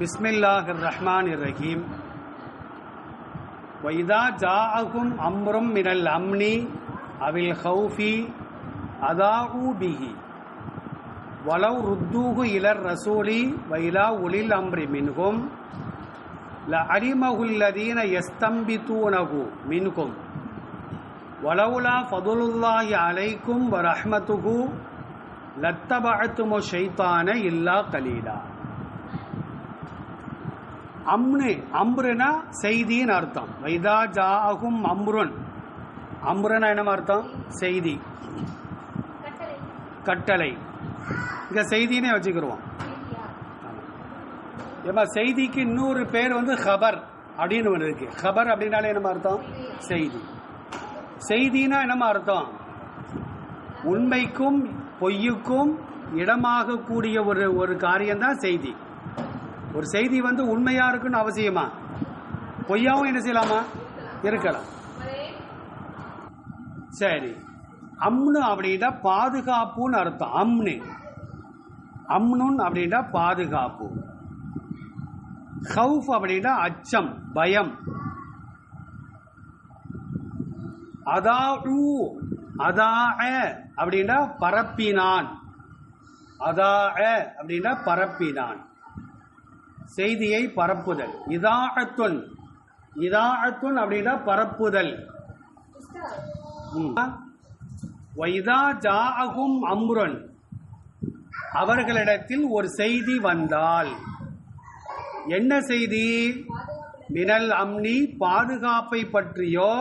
بسم الله الرحمن الرحيم. وإذا جاءكم أمر من الأمن أو الخوف أذاعوا به. ولو ردوه إلى الرسول وإلى أولي الأمر منهم لعلمه الذين يستنبطونه منكم. ولولا فضل الله عليكم ورحمته لاتبعتم الشيطان إلا قليلاً. அம்னு அம்ருனா செய்தின்னு அர்த்தம். வைதா ஜாகும் அம்ருன். அம்ருனா என்ன அர்த்தம்? செய்தி. கட்டளை. இங்க செய்தினே வச்சுக்கிடுவோம் ஏமா செய்திக்கு இன்னொரு பேர் வந்து ஹபர் அப்படின்னு ஒன்று இருக்கு. ஹபர் அப்படின்னாலே என்னமா அர்த்தம்? செய்தி. செய்தினா என்னமா அர்த்தம்? உண்மைக்கும் பொய்யுக்கும் இடமாக கூடிய ஒரு ஒரு காரியம்தான் செய்தி. ஒரு செய்தி வந்து உண்மையா இருக்குன்னு அவசியமா? பொய்யாவும் என்ன செய்யலாமா? இருக்கலாம். சரி. அம்னு அப்படின்னா பாதுகாப்புன்னு அர்த்தம். அம்னு. அம்னுன் அப்படின்னா பாதுகாப்பு. ஹவுஃப் அப்படின்னா அச்சம் பயம். அதா அதா அப்படின்னா பரப்பினான். அதா அப்படின்னா பரப்பினான். செய்தியை பரப்புதல். இதாஅத்துன் இதாஅத்துன் அப்படின்னா பரப்புதல். வைதா ஜாஅகும் அம்ருன். அவர்களிடத்தில் ஒரு செய்தி வந்தால். என்ன செய்தி? மினல் அம்னி பாதுகாப்பை பற்றியோ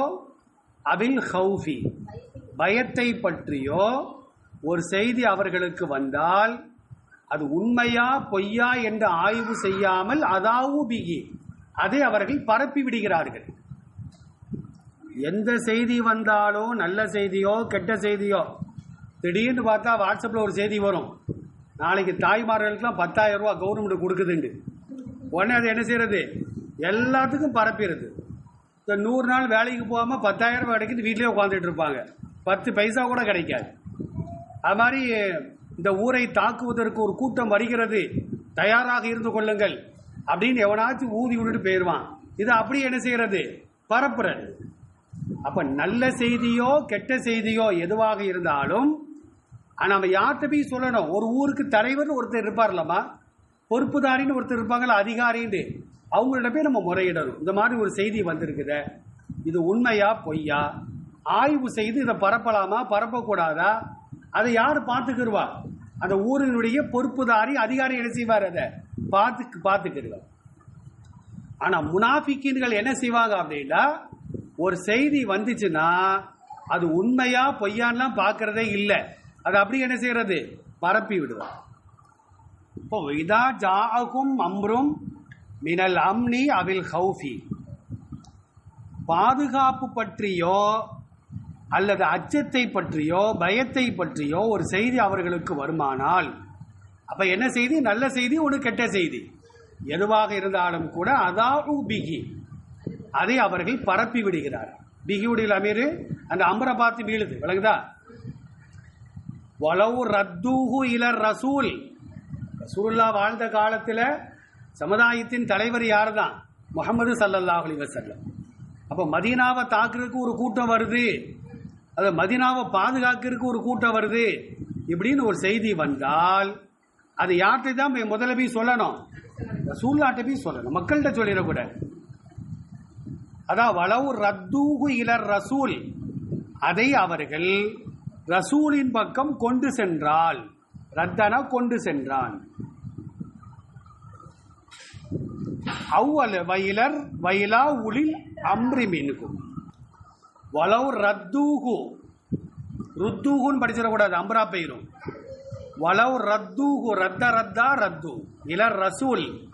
அபில் ஹவுஃபி பயத்தை பற்றியோ ஒரு செய்தி அவர்களுக்கு வந்தால் அது உண்மையா பொய்யா என்று ஆய்வு செய்யாமல் அதாவு பிகி அதை அவர்கள் பரப்பி விடுகிறார்கள். எந்த செய்தி வந்தாலும் நல்ல செய்தியோ கெட்ட செய்தியோ திடீர்னு பார்த்தா வாட்ஸ்அப்பில் ஒரு செய்தி வரும். நாளைக்கு தாய்மார்களுக்கெல்லாம் பத்தாயிரம் ரூபா கவர்மெண்ட் கொடுக்குதுண்டு. உடனே அது என்ன செய்யறது? எல்லாத்துக்கும் பரப்பிடுது. இந்த நூறு நாள் வேலைக்கு போகாமல் பத்தாயிரம் ரூபாய் கிடைக்குது வீட்டிலே உட்காந்துட்டு இருப்பாங்க. பத்து பைசா கூட கிடைக்காது. அது மாதிரி இந்த ஊரை தாக்குவதற்கு ஒரு கூட்டம் வருகிறது. தயாராக இருந்து கொள்ளுங்கள். அப்படின்னு எவனாச்சும் ஊதி விட்டுட்டு போயிடுவான் இது அப்படி என்ன செய்கிறது? பரப்புறது. அப்ப நல்ல செய்தியோ கெட்ட செய்தியோ எதுவாக இருந்தாலும் நம்ம யார்கிட்ட போய் சொல்லணும்? ஒரு ஊருக்கு தலைவர் ஒருத்தர் இருப்பார்லம்மா. பொறுப்புதாரின்னு ஒருத்தர் இருப்பாங்கல்ல அதிகாரின்னு அவங்கள்ட்ட போய் நம்ம முறையிடணும். இந்த மாதிரி ஒரு செய்தி வந்திருக்குத. இது உண்மையா பொய்யா? ஆய்வு செய்து இதை பரப்பலாமா? பரப்பக்கூடாதா? அதை யார் பார்த்துக்கிடுவா அந்த ஊரினுடைய பொறுப்புதாரி அதிகாரி என்ன செய்வார் அதை? பார்த்து பார்த்துக்கிடுவார் ஆனால் முனாஃபிக்கின்கள் என்ன செய்வாங்க அப்படின்னா ஒரு செய்தி வந்துச்சுன்னா அது உண்மையா பொய்யான்லாம் பார்க்கறதே இல்லை. அது அப்படி என்ன செய்யறது? பரப்பி விடுவார். இப்போ இதா ஜாகும் அம்ரும் மினல் அம்னி அவில் ஹவுஃபி பாதுகாப்பு பற்றியோ அல்லது அச்சத்தை பற்றியோ பயத்தை பற்றியோ ஒரு செய்தி அவர்களுக்கு வருமானால் அப்போ என்ன செய்தி? நல்ல செய்தி ஒன்று கெட்ட செய்தி. எதுவாக இருந்தாலும் கூட அதாவு பிகி அதை அவர்கள் பரப்பி விடுகிறார். பிகியுடைய அமீர் அந்த அம்பரை பார்த்து வீழுது விளங்குதா? வளவு ரத்தூஹு இலர் ரசூல். ரசூல்லா வாழ்ந்த காலத்தில் சமுதாயத்தின் தலைவர் யார் தான் முகமது சல்லல்லாஹ் அலி வசல்லம் அப்போ மதீனாவை தாக்குறதுக்கு ஒரு கூட்டம் வருது. அதை மதினாவை பாதுகாக்கிறதுக்கு ஒரு கூட்டம் வருது இப்படின்னு ஒரு செய்தி வந்தால் அது யார்கிட்ட தான் போய் முதல்ல போய் சொல்லணும்? சூழ்நாட்டை போய் சொல்லணும். மக்கள்கிட்ட சொல்லிடக்கூடாது. அதான் வளவு ரத்தூகு இலர் ரசூல். அதை அவர்கள் ரசூலின் பக்கம் கொண்டு சென்றால் ரத்தனா கொண்டு சென்றான். அவ்வல் வயலர் வயலா உளில் அம்ரி மீனுக்கும் வளவு ரத்தூகு ருத்தூகுன்னு படிச்சிடக்கூடாது அம்ரா பெயரும். வளவு ரத்தூகு ரத்த ரத்தா ரத்து. இல ரசூல்.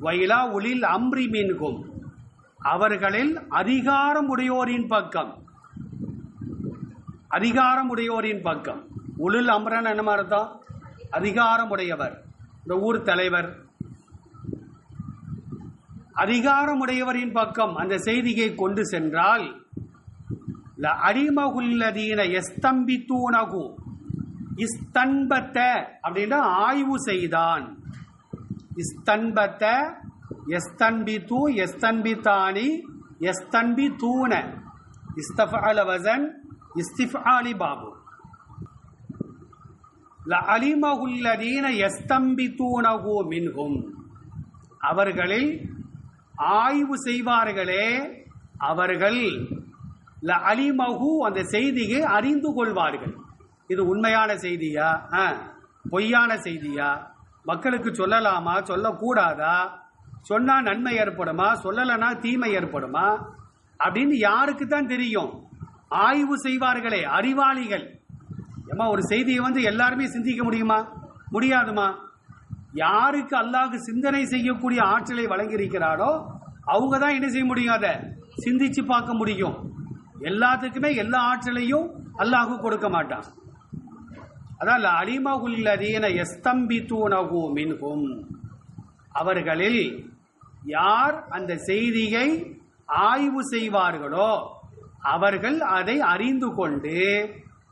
வயலா உளில் அம்ரி மீன்கும். அவர்களில் அதிகாரம் உடையோரின் பக்கம். அதிகாரம் உடையோரின் பக்கம். உளில் அம்ரன் என்ன அர்த்தம்? அதிகாரம் உடையவர். இந்த ஊர் தலைவர். அதிகாரம் உடையவரின் பக்கம் அந்த செய்தியை கொண்டு சென்றால் ல அடிமகுல்லதீன எஸ்தம்பித்தூனகு இஸ்தன்பத்த அப்படின்னா ஆய்வு செய்தான். இஸ்தன்பத்த எஸ்தன்பித்து எஸ்தன்பித்தானி எஸ்தன்பி தூண இஸ்தஃபால வசன் இஸ்திஃபாலி பாபு ல லஅலிமகுல்லதீன எஸ்தம்பித்தூனகு மின்ஹும் அவர்களில் ஆய்வு செய்வார்களே அவர்கள் ல அலிமகு அந்த செய்தியை அறிந்து கொள்வார்கள். இது உண்மையான செய்தியா? ஆ, பொய்யான செய்தியா? மக்களுக்கு சொல்லலாமா? சொல்லக்கூடாதா? சொன்னால் நன்மை ஏற்படுமா? சொல்லலைன்னா தீமை ஏற்படுமா? அப்படின்னு யாருக்கு தான் தெரியும். ஆய்வு செய்வார்களே அறிவாளிகள். ஏமா ஒரு செய்தியை வந்து எல்லாருமே சிந்திக்க முடியுமா? முடியாதுமா? யாருக்கு அல்லாஹ் சிந்தனை செய்யக்கூடிய ஆற்றலை வழங்கியிருக்கிறாரோ அவங்க தான் என்ன செய்ய முடியும் அதை? சிந்திச்சு பார்க்க முடியும். எல்லாத்துக்குமே எல்லா ஆற்றலையும் அல்லாஹு கொடுக்க மாட்டான். அதான் அலிமகுல்லதீன எஸ்தம்பி தூணகு மின்ஹும். அவர்களில் யார் அந்த செய்தியை ஆய்வு செய்வார்களோ அவர்கள் அதை அறிந்து கொண்டு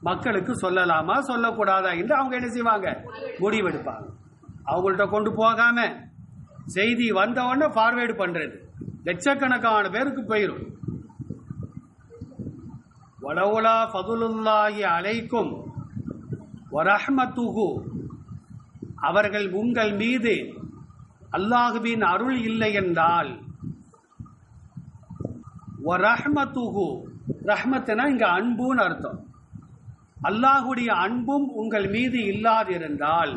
மக்களுக்கு சொல்லலாமா சொல்லக்கூடாதா என்று அவங்க என்ன செய்வாங்க? முடிவெடுப்பாங்க. அவங்கள்ட்ட கொண்டு போகாம செய்தி வந்தவொடனே ஃபார்வேர்டு பண்ணுறது லட்சக்கணக்கான பேருக்கு போயிடும் வலவுலா ஃபதுலுல்லாஹி அலைக்கும் வரஹ்மத்துகு அவர்கள் உங்கள் மீது அல்லாஹுவின் அருள் இல்லை என்றால் வரஹ்மத்துஹு ரஹ்மத்துனா இங்கே அன்புன்னு அர்த்தம். அல்லாஹுடைய அன்பும் உங்கள் மீது இல்லாதிருந்தால்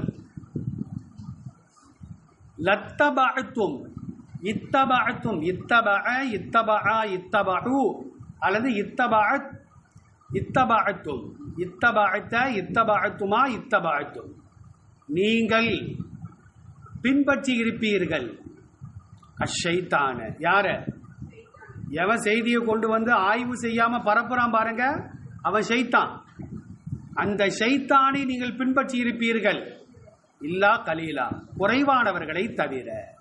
லத்தபத்தும் இத்தபத்தும் இத்தபஅ இத்தபா இத்தபு அல்லது இத்தபத் இத்தபஅத்தும் இத்தபஅத்த இத்தபஅத்துமா இத்தபஅத்தும். நீங்கள் பின்பற்றி இருப்பீர்கள். அஷைத்தான. யார? எவன் செய்தியை கொண்டு வந்து ஆய்வு செய்யாம பரப்புறான் பாருங்க. அவன் ஷைத்தான். அந்த ஷைத்தானை நீங்கள் பின்பற்றி இருப்பீர்கள். இல்லா கலீலா. குறைவானவர்களை தவிர.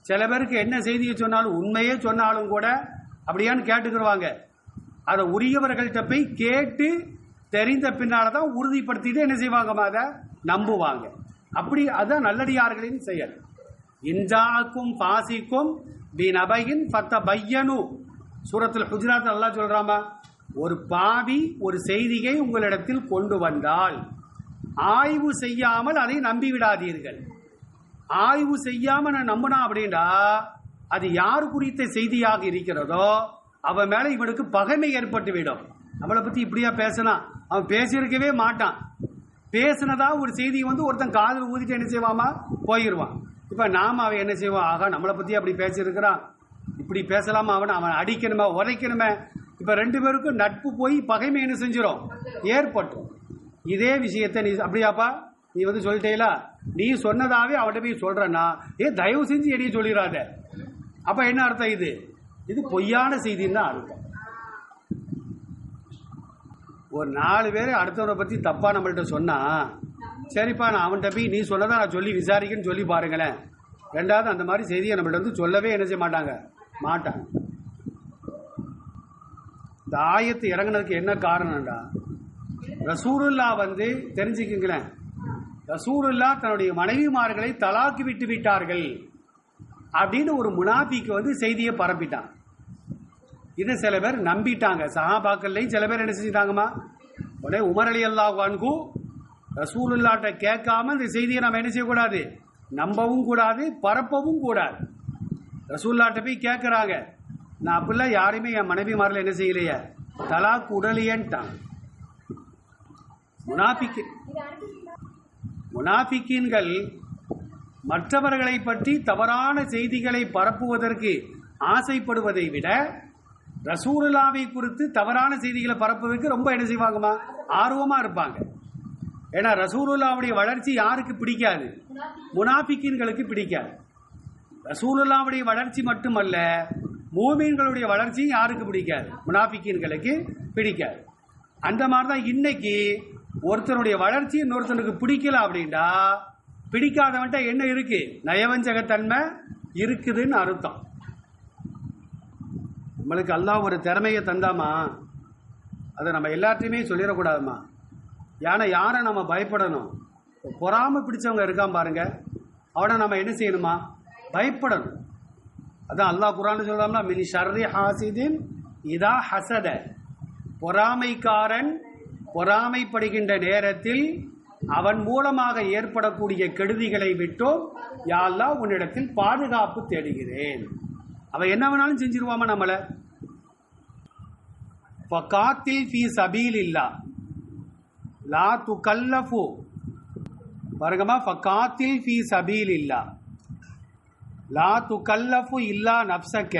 சில பேருக்கு என்ன செய்தியை சொன்னாலும் உண்மையே சொன்னாலும் கூட அப்படியான்னு கேட்டுக்கிடுவாங்க அதை உரியவர்கள்ட்ட போய் கேட்டு தெரிந்த பின்னால தான் உறுதிப்படுத்திட்டு என்ன செய்வாங்க அதை நம்புவாங்க. அப்படி அதுதான் நல்லடியார்களின் செயல். இன்ஜாக்கும் பாசிக்கும் பி நபையின் பத்த பையனு சூரத்தில் குஜராத் நல்லா சொல்கிறாமா ஒரு பாவி ஒரு செய்தியை உங்களிடத்தில் கொண்டு வந்தால் ஆய்வு செய்யாமல் அதை நம்பிவிடாதீர்கள் ஆய்வு செய்யாமல் நான் நம்பினா அப்படின்னா அது யார் குறித்த செய்தியாக இருக்கிறதோ அவன் மேலே இவனுக்கு பகைமை ஏற்பட்டு விடும் நம்மளை பற்றி இப்படியா பேசினா? அவன் பேசியிருக்கவே மாட்டான். பேசினதா ஒரு செய்தியை வந்து ஒருத்தன் காதில் ஊதிட்டு என்ன செய்வாமா? போயிடுவான். இப்போ நாம அவன் என்ன செய்வான் ஆகா நம்மளை பற்றி அப்படி பேசியிருக்கிறான். இப்படி பேசலாமா? அவன் அவன் அடிக்கணுமே? உரைக்கணுமே இப்போ ரெண்டு பேருக்கும் நட்பு போய் பகைமை என்ன செஞ்சிடும் ஏற்பட்டும் இதே விஷயத்தை நீ அப்படியாப்பா? நீ வந்து சொல்லிட்டேலா? நீ சொன்னதாவே அவன்கிட்ட போய் சொல்கிறன்னா ஏ தயவு செஞ்சு எடிய சொல்லிடாத அப்போ என்ன அர்த்தம் இது? இது பொய்யான செய்தின்னு தான் அர்த்தம். ஒரு நாலு பேர் அடுத்தவரை பற்றி தப்பாக நம்மள்கிட்ட சொன்னால் சரிப்பா நான் அவன்கிட்ட போய் நீ சொன்னதா நான் சொல்லி விசாரிக்கன்னு சொல்லி பாருங்களேன். ரெண்டாவது அந்த மாதிரி செய்தியை நம்மள்ட்ட வந்து சொல்லவே என்ன செய்ய மாட்டாங்க? மாட்டாங்க. இந்த ஆயத்து இறங்குனதுக்கு என்ன காரணம்டா? ரசூருல்லா வந்து தெரிஞ்சுக்குங்களேன். ரசூருல்லா தன்னுடைய மனைவிமார்களை தலாக்கி விட்டு விட்டார்கள். அப்படின்னு ஒரு முனாஃபிக்கு வந்து செய்தியை பரப்பிட்டான். இதை சில பேர் நம்பிட்டாங்க. சஹாபாக்கள்லையும் சில பேர் என்ன செஞ்சுட்டாங்கம்மா? உடனே உமர் அலி அல்லாஹ் வான்கு ரசூலுல்லாட்ட கேட்காம இந்த செய்தியை நம்ம என்ன செய்யக்கூடாது? நம்பவும் கூடாது பரப்பவும் கூடாது. ரசூல்லாட்ட போய் கேட்குறாங்க. நான் அப்படிலாம் யாரையுமே என் மனைவி மனைவிமாரில் என்ன செய்யலையே? தலாக் உடலையன்ட்டான். முனாஃபிக்கு முனாஃபிக்கீன்கள் மற்றவர்களை பற்றி தவறான செய்திகளை பரப்புவதற்கு ஆசைப்படுவதை விட ரசூலுல்லாவை குறித்து தவறான செய்திகளை பரப்புவதற்கு ரொம்ப என்ன செய்வாங்கம்மா? ஆர்வமா இருப்பாங்க. ஏன்னா ரசூலுல்லாவுடைய வளர்ச்சி யாருக்கு பிடிக்காது? முனாபிக்கீன்களுக்கு பிடிக்காது. ரசூலுல்லாவுடைய வளர்ச்சி மட்டுமல்ல மூமீன்களுடைய வளர்ச்சி யாருக்கு பிடிக்காது? முனாபிக்கீன்களுக்கு பிடிக்காது. அந்த மாதிரி தான் இன்னைக்கு ஒருத்தனுடைய வளர்ச்சி இன்னொருத்தனுக்கு பிடிக்கல அப்படின்னா பிடிக்காதவன்ட்ட என்ன இருக்கு? நயவஞ்சகத்தன்மை இருக்குதுன்னு அர்த்தம். நம்மளுக்கு அல்லாஹ் ஒரு திறமையை தந்தாமா? அதை நம்ம எல்லாத்தையுமே சொல்லிடக்கூடாதுமா? ஏன்னா யாரை நம்ம பயப்படணும். பொறாமல் பிடிச்சவங்க இருக்கான் பாருங்க. அவனை நம்ம என்ன செய்யணுமா? பயப்படணும். அதான் அல்லாஹ் குரான் சொல்றாம்ல மினி ஷர்ரி ஹாசிதின் இதா ஹசத. பொறாமைக்காரன் பொறாமைப்படுகின்ற நேரத்தில் அவன் மூலமாக ஏற்படக்கூடிய கெடுதிகளை விட்டோம் யாழ்லா உன்னிடத்தில் பாதுகாப்பு தேடுகிறேன். அவன் என்ன வேணாலும் செஞ்சிருவாமா நம்மளை? காத்தில் ஃபி சபீல் இல்லா லா து கல்லஃபு பாருங்கம்மா ஃபகாத்தில் ஃபி சபீல் இல்லா லா து கல்லஃபு இல்லா நப்சக்க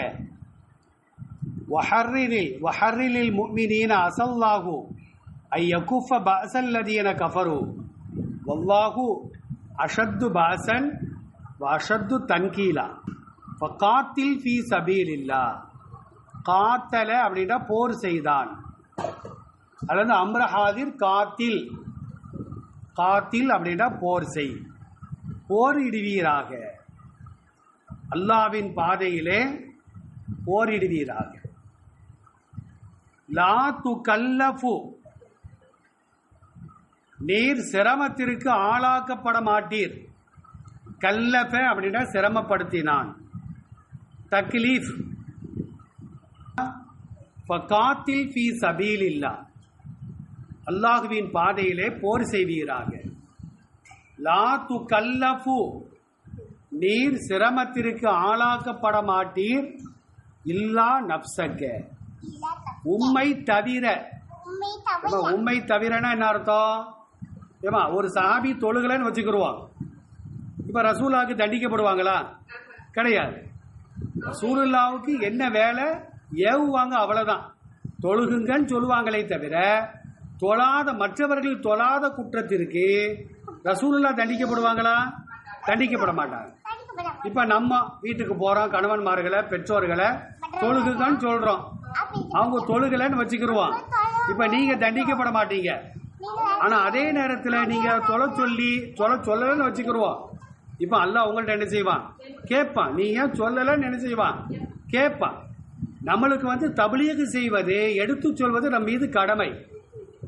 வஹர்ரிலில் வஹர்ரிலில் முக்மினீன அசல்லாஹு. ஐ யகுஃப பஅசல்லதீன கஃபரு. வல்லாஹு அஷத்து பாசன் அஷத்து தன்கீலா. காத்தில் ஃபீ சபீல் இல்லா காத்தல அப்படின்னா போர் செய்தான். அல்லது அம்ரஹாதிர் காத்தில். காத்தில் அப்படின்னா போர் செய். போரிடுவீராக. அல்லாவின் பாதையிலே போரிடுவீராக. லா து கல்லஃபு நீர் சிரமத்திற்கு ஆளாக்கப்பட மாட்டீர். கல்லஃப அப்படின்னா சிரமப்படுத்தினான். தக்லீஃப். ஃபகாத்தில் ஃபி சபீல் இல்லா அல்லாஹுவின் பாதையிலே போர் செய்வீராக. லா து கல்லஃபு நீர் சிரமத்திற்கு ஆளாக்கப்பட மாட்டீர். இல்லா நப்சக்க. உம்மை தவிர. உண்மை ஏம்மா, தவிர உம்மை தவிரனா என்ன அர்த்தம்? ஏமா ஒரு சஹாபி தொழுகலைன்னு வச்சுக்கிருவோம். இப்போ ரசூலாவுக்கு தண்டிக்கப்படுவாங்களா? கிடையாது. ரசூலுல்லாவுக்கு என்ன வேலை? ஏவுவாங்க அவ்வளோதான் தொழுகுங்கன்னு சொல்லுவாங்களே தவிர தொழாத மற்றவர்கள் தொழாத குற்றத்திற்கு ரசூலுல்லா தண்டிக்கப்படுவாங்களா? தண்டிக்கப்பட மாட்டாங்க. இப்போ நம்ம வீட்டுக்கு போகிறோம் கணவன்மார்களை பெற்றோர்களை தொழுகுங்கன்னு சொல்கிறோம் அவங்க தொழுகலைன்னு வச்சுக்கிருவோம். இப்போ நீங்கள் தண்டிக்கப்பட மாட்டீங்க. ஆனா அதே நேரத்துல நீங்க தொலை சொல்லி தொலை சொல்லலன்னு வச்சுக்கிருவோம் இப்ப அல்ல உங்கள்ட்ட என்ன செய்வான்? கேட்பான். நீ ஏன் சொல்லலன்னு என்ன செய்வான்? கேட்பான். நம்மளுக்கு வந்து தபிலீகு செய்வது எடுத்து சொல்வது நம்ம மீது கடமை.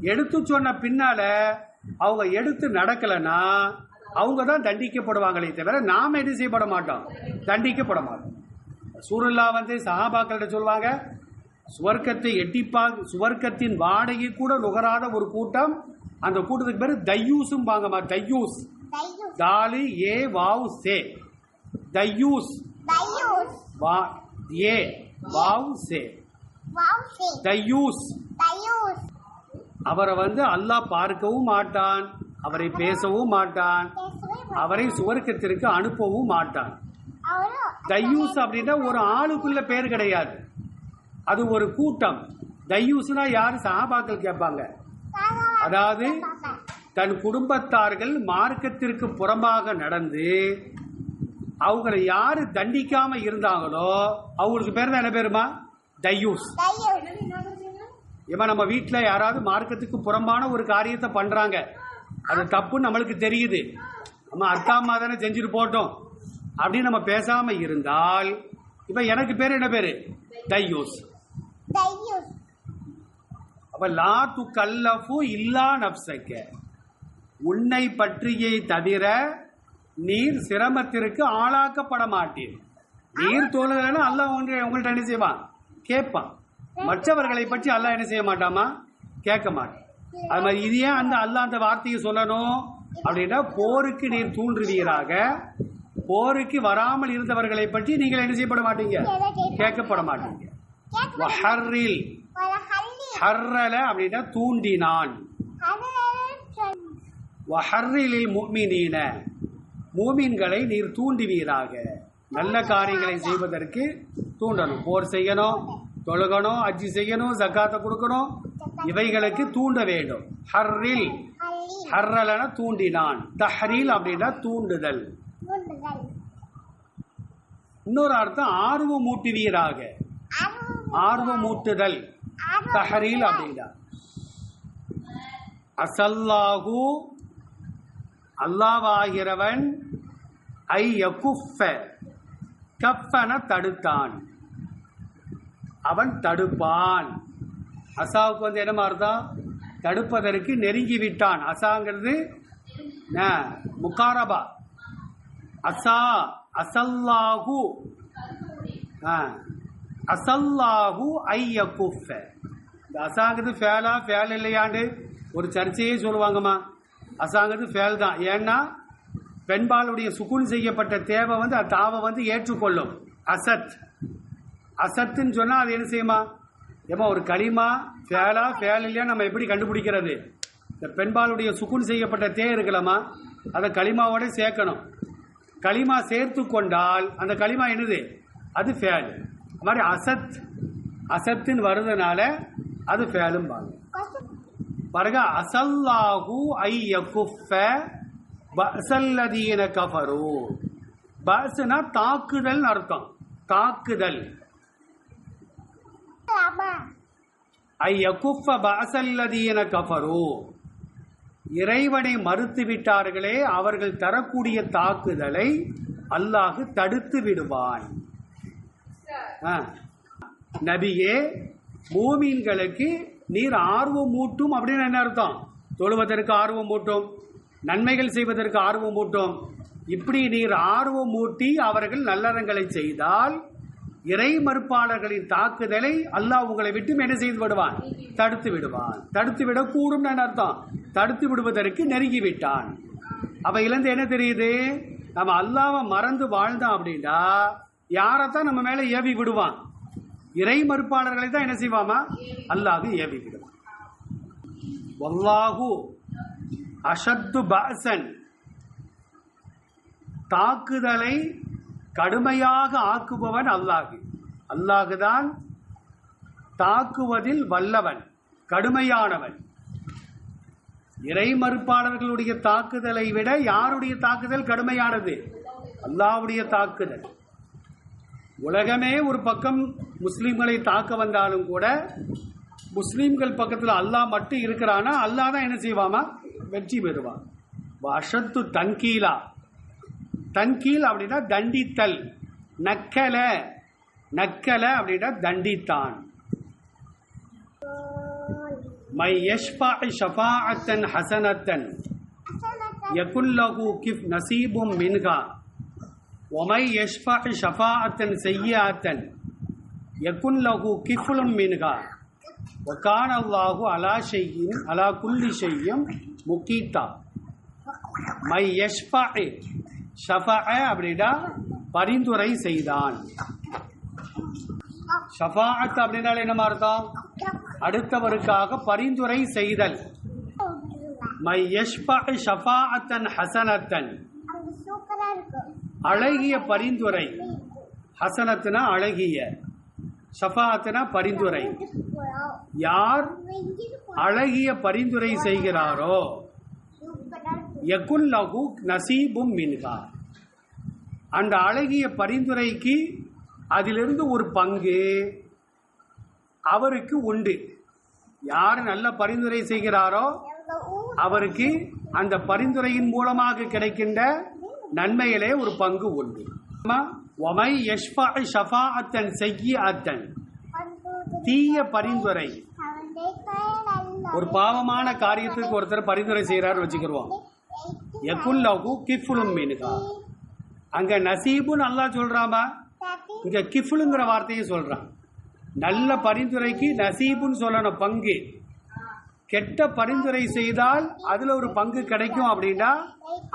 எடுத்து சொன்ன பின்னால அவங்க எடுத்து நடக்கலைன்னா அவங்க தான் தண்டிக்கப்படுவாங்களே தவிர நாம் எது செய்யப்பட மாட்டோம். தண்டிக்கப்பட மாட்டோம். சூருல்லா வந்து சஹாபாக்கள்கிட்ட சொல்லுவாங்க சுவர்க்கத்தை எட்டிப்பா சுவர்க்கத்தின் வாடகை கூட நுகராத ஒரு கூட்டம். அந்த கூட்டத்துக்கு பேர் தையூஸும் பாங்கம்மா தையூஸ். தாலு ஏ வாவு சே. தையூஸ். வா ஏ வாவு சே. தையூஸ். அவரை வந்து அல்லாஹ் பார்க்கவும் மாட்டான் அவரை பேசவும் மாட்டான் அவரை சுவர்க்கத்திற்கு அனுப்பவும் மாட்டான். தையூஸ் அப்படின்னா ஒரு ஆளுக்குள்ள பேர் கிடையாது. அது ஒரு கூட்டம். தையூசுனா யாரு? சஹாபாக்கள் கேட்பாங்க. அதாவது தன் குடும்பத்தார்கள் மார்க்கத்திற்கு புறம்பாக நடந்து அவங்களை யாரு தண்டிக்காம இருந்தாங்களோ அவங்களுக்கு பேர் தான் என்ன பேருமா? தையூஸ் தையூஸ் இவன் நம்ம வீட்டில் யாராவது மார்க்கத்துக்கு புறம்பான ஒரு காரியத்தை பண்ணுறாங்க அது தப்புன்னு நம்மளுக்கு தெரியுது. நம்ம அத்தா அம்மா தானே செஞ்சுட்டு போட்டோம். அப்படின்னு நம்ம பேசாமல் இருந்தால் இப்போ எனக்கு பேர் என்ன பேர்? தையூஸ் தையூஸ் அப்ப லா து கல்லஃபு இல்லா நப்சக்க. உன்னை பற்றியே தவிர நீர் சிரமத்திற்கு ஆளாக்கப்பட மாட்டீர். நீர் தோணுதுன்னா அல்லாஹ் உங்க உங்கள்ட்ட என்ன செய்வான் கேட்பான் மற்றவர்களை பற்றி அல்லாஹ் என்ன செய்ய மாட்டாமா? கேட்க மாட்டான். அது மாதிரி இது ஏன் அந்த அல்லாஹ் அந்த வார்த்தையை சொல்லணும்? அப்படின்னா போருக்கு நீர் தூண்டுவீராக போருக்கு வராமல் இருந்தவர்களை பற்றி நீங்கள் என்ன செய்யப்பட மாட்டீங்க? கேட்கப்பட மாட்டீங்க. வஹர்ரில் ஹர்ரல. அப்படின்னா தூண்டினான். ஹல்லல் வஹர்ரிலில் முஃமினீன. மூமின்களை நீர் தூண்டுவீராக. நல்ல காரியங்களை செய்வதற்கு தூண்டணும். போர் செய்யணும் தொழுகணும் அஜி செய்யணும் ஜக்காத்தை கொடுக்கணும். இவைகளுக்கு தூண்ட வேண்டும். ஹர்ரில். ஹர்ரலன தூண்டினான். தஹ்ரீல் அப்படின்னா தூண்டுதல். இன்னொரு அர்த்தம் ஆர்வம் மூட்டுவீராக ஆர்வமூட்டுதல் தஹரீல் அப்படின்னா அசல்லாஹு அல்லாவாகிறவன் ஐ யகுஃப கஃபன தடுத்தான். அவன் தடுப்பான். அசாவுக்கு வந்து என்ன அர்த்தம் தடுப்பதற்கு நெருங்கி விட்டான். அசாங்கிறது முக்காரபா முகாரபா. அசா அசல்லாஹு ஆ அசல்லாஹு ஐயகுஃப. இந்த அசாங்கிறது ஃபேலா ஃபேல் இல்லையாண்டு? ஒரு சர்ச்சையே சொல்லுவாங்கம்மா. அசாங்கிறது ஃபேல் தான். ஏன்னா பெண்பாலுடைய சுகுன் செய்யப்பட்ட தேவை வந்து அந்த தாவை வந்து ஏற்றுக்கொள்ளும். அசத். அசத்துன்னு சொன்னால் அது என்ன செய்யுமா? ஏமா ஒரு களிமா ஃபேலா ஃபேல் இல்லையா நம்ம எப்படி கண்டுபிடிக்கிறது? இந்த பெண்பாலுடைய சுகுன் செய்யப்பட்ட தே இருக்கலாமா அதை களிமாவோட சேர்க்கணும். களிமா சேர்த்து கொண்டால் அந்த களிமா என்னது? அது ஃபேல். அது மாதிரி அசத் அசத்துன்னு வருதுனால அது ஃபேலும் பாங்க பாருங்க அசல்லாஹு ஐ யகுஃப பஸல்லதீன கஃபரு. பஸ்னா தாக்குதல் அர்த்தம். தாக்குதல். ஐ யகுஃப கஃபரு. இறைவனை மறுத்து விட்டார்களே அவர்கள் தரக்கூடிய தாக்குதலை அல்லாஹ் தடுத்து விடுவான். நபியே மூமீன்களுக்கு நீர் ஆர்வம் மூட்டும் அப்படின்னு என்ன அர்த்தம்? தொழுவதற்கு ஆர்வம் மூட்டும் நன்மைகள் செய்வதற்கு ஆர்வம் மூட்டும் இப்படி நீர் ஆர்வம் மூட்டி அவர்கள் நல்லறங்களை செய்தால் இறை மறுப்பாளர்களின் தாக்குதலை அல்லாஹ் உங்களை விட்டும் என்ன செய்து விடுவான்? தடுத்து விடுவான். தடுத்து விடக்கூடும் அர்த்தம்? தடுத்து விடுவதற்கு நெருங்கி விட்டான். அப்ப இழந்து என்ன தெரியுது? நம்ம அல்லாவை மறந்து வாழ்ந்தோம் அப்படின்னா யாரைத்தான் நம்ம மேலே ஏவி விடுவான்? இறை மறுப்பாளர்களை தான் என்ன செய்வாமா? அல்லாது ஏவி விடுவான். வல்லாஹு அஷத்து பஅசன் தாக்குதலை கடுமையாக ஆக்குபவன் அல்லாஹு அல்லாஹுதான் தாக்குவதில் வல்லவன் கடுமையானவன். இறை மறுப்பாளர்களுடைய தாக்குதலை விட யாருடைய தாக்குதல் கடுமையானது? அல்லாவுடைய தாக்குதல். உலகமே ஒரு பக்கம் முஸ்லீம்களை தாக்க வந்தாலும் கூட முஸ்லீம்கள் பக்கத்தில் அல்லாஹ் மட்டும் இருக்கிறானா அல்லாஹ் தான் என்ன செய்வாமா? வெற்றி பெறுவான். வஷத்து தன்கீலா தன்கீல் அப்படின்னா தண்டித்தல். நக்கல. நக்கல அப்படின்னா தண்டித்தான். மை யஷ்பா ஷஃபாஅத்தன் ஹசனத்தன். யகுன் லஹு கிஃப் நசீபும் மின்ஹா. ஒமை யஷ்ஃபா ஷஃபாஅத்தன் செய்யாத்தன் யக்குன் லகு கிஃபுலும் மின்கா ஒக்கான் அல்லாஹு அலா செய்யும் அலா குல்லி செய்யும் முக்கீத்தா மை யஷ்ஃபா ஷஃபா அப்படின்னா பரிந்துரை செய்தான். ஷஃபாஅத் அப்படின்னால என்ன அர்த்தம்? அடுத்தவருக்காக பரிந்துரை செய்தல். மை யஷ்ஃபா ஷஃபாஅத்தன் ஹசனத்தன் அழகிய பரிந்துரை. ஹசனத்துனா அழகிய ஷஃபாஅத்துனா பரிந்துரை. யார் அழகிய பரிந்துரை செய்கிறாரோ சூப்பரா லகு நசீபும் மின்ஹா. அந்த அழகிய பரிந்துரைக்கு அதிலிருந்து ஒரு பங்கு அவருக்கு உண்டு. யார் நல்ல பரிந்துரை செய்கிறாரோ அவருக்கு அந்த பரிந்துரையின் மூலமாக கிடைக்கின்ற நன்மையிலே ஒரு பங்கு உண்டு. ஆமா? ஒமை யஷ்பா ஷஃபாஅத்தன் செய்யிஅத்தன் தீய பரிந்துரை. ஒரு பாவமான காரியத்துக்கு ஒருத்தர் பரிந்துரை செய்கிறார் வச்சுக்கிறோம் எக்குல்லகு கிஃபுலும் மீனுகா அங்க நசீபுன்னு நல்லா சொல்றாமா? இங்க கிஃபுலுங்கிற வார்த்தையும் சொல்றான். நல்ல பரிந்துரைக்கு நசீபுன்னு சொல்லணும் பங்கு. கெட்ட பரிந்துரை செய்தால் அதுல ஒரு பங்கு கிடைக்கும் அப்படின்னா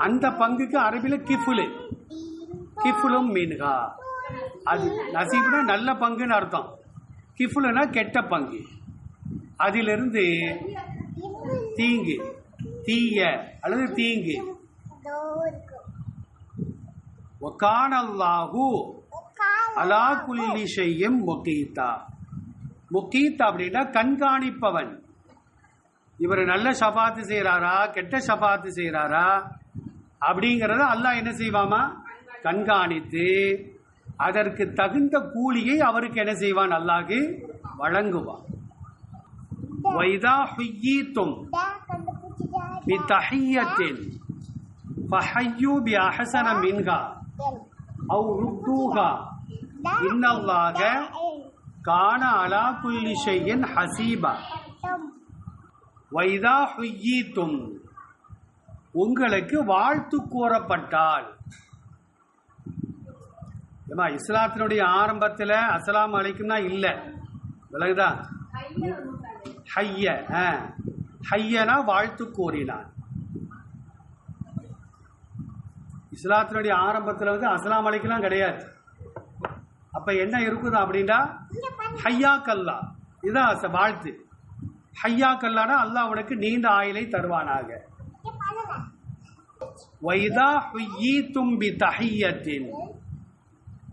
அந்த பங்குக்கு அரபில கிஃபுலு. கிஃபுலும் மீனுகா அது நசீப்னா நல்ல பங்குன்னு அர்த்தம். கிஃபுலுனா கெட்ட பங்கு. அதிலிருந்து தீங்கு தீய அல்லது தீங்கு. ஒகானல்லாஹு அலா குல்லி செய்யும் முக்கீத்தா முகீத் அப்படின்னா கண்காணிப்பவன். இவர் நல்ல சபாத்து செய்கிறாரா கெட்ட சபாத்து செய்கிறாரா அப்படிங்கிறத அல்லாஹ் என்ன செய்வாமா? கண்காணித்து அதற்கு தகுந்த கூலியை அவருக்கு என்ன செய்வான்? அல்லாஹு வழங்குவான். வைதா ஹுய்யீத்தும் பி தஹியத்தில் ஃபஹையு அஹசன மின்ஹா அவ் ருக்தூஹா இன்னல்லாக காண அலா ஹசீபா. வைதா ஹுய்யீத்தும். உங்களுக்கு வாழ்த்து கூறப்பட்டால். ஏமா இஸ்லாத்தினுடைய ஆரம்பத்தில் அஸ்ஸலாமு அலைக்கும்னா இல்லை. விலகுதா ஹைய. ஹையனா வாழ்த்து கூறினான். இஸ்லாத்தினுடைய ஆரம்பத்தில் வந்து அஸ்லாம் அலைக்கெல்லாம் கிடையாது. அப்ப என்ன இருக்குது அப்படின்னா? ஹையா கல்லா இதுதான் வாழ்த்து. ஹையா கல்லான அல்லாஹ் உனக்கு நீண்ட ஆயுளை தருவானாக. வைதா ஹுயி தும்பி தஹியத்தின்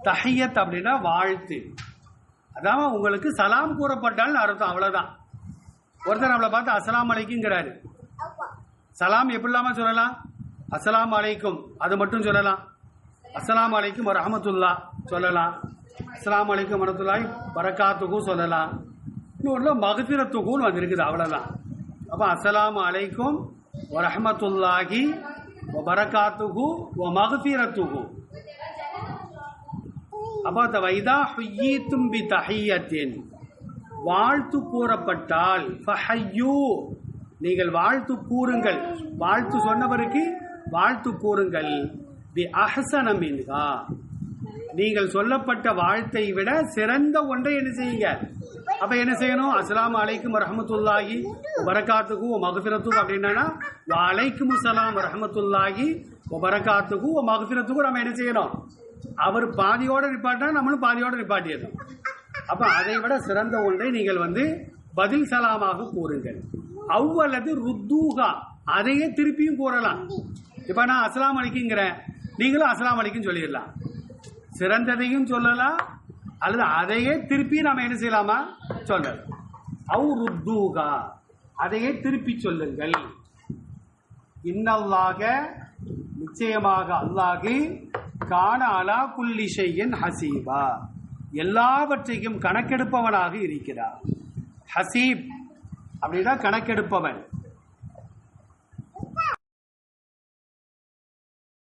தஹியத் அப்படின்னா வாழ்த்து. அதான் உங்களுக்கு சலாம் கூறப்பட்டால் அர்த்தம் அவ்வளவுதான். ஒருத்தர் நம்மளை பார்த்து அஸ்லாம் அலைக்குங்கிறாரு. சலாம் சலாம் இல்லாமல் சொல்லலாம்? அஸ்லாம் அலைக்கும் அது மட்டும் சொல்லலாம். அஸ்லாம் அலைக்கும் ரஹமத்துல்லா சொல்லலாம். அஸ்லாம் அலைக்கும் வரத்துல்லாய் வரக்காத்துக்கும் சொல்லலாம். இன்னொருல மகபிரத்துக்கும் வந்திருக்குது அவ்வளோதான் அப்போ அஸ்லாம் அலைக்கும் வரஹமத்துல்லாஹி பரக்காத்துகு மகபிரத்துகு அப்போ அந்த வைதா ஹுய்யீத்தும் பி தஹியத்தின் வாழ்த்து கூறப்பட்டால் ஃபஹையூ. நீங்கள் வாழ்த்து கூறுங்கள். வாழ்த்து சொன்னவருக்கு வாழ்த்து கூறுங்கள். பி அஹ்சன நீங்கள் சொல்லப்பட்ட வாழ்த்தை விட சிறந்த ஒன்றை என்ன செய்யுங்க? அப்ப என்ன செய்யணும்? அஸ்லாம் அலைக்கும் ரஹமத்துல்லாஹி வரகாத்துக்கும் மகஃபிரத்துக்கும் அப்படின்னா அலைக்கும் அஸ்லாம் ரஹமத்துல்லாஹி வரகாத்துக்கும் மகஃபிரத்துக்கும் நம்ம என்ன செய்யணும்? அவர் பாதியோட நிப்பாட்டினா நம்மளும் பாதியோட நிப்பாட்டியதும் அப்ப அதை விட சிறந்த ஒன்றை நீங்கள் வந்து பதில் சலாமாக கூறுங்கள். அவ்வளது ருத்தூகா. அதையே திருப்பியும் கூறலாம். இப்ப நான் அஸ்லாம் அலைக்குங்கிறேன். நீங்களும் அஸ்லாம் அலைக்கும் சொல்லிடலாம். சிறந்ததையும் சொல்லலாம் அல்லது அதையே திருப்பி நாம் என்ன செய்யலாமா? சொல்லலாம் அவு ருத்தூகா அதையே திருப்பி சொல்லுங்கள். இன்னல்லாக நிச்சயமாக அல்லாஹு காண அலா குல்லிஷையின் ஹசீபா. எல்லாவற்றையும் கணக்கெடுப்பவனாக இருக்கிறார். ஹசீப் அப்படின்னா கணக்கெடுப்பவன்.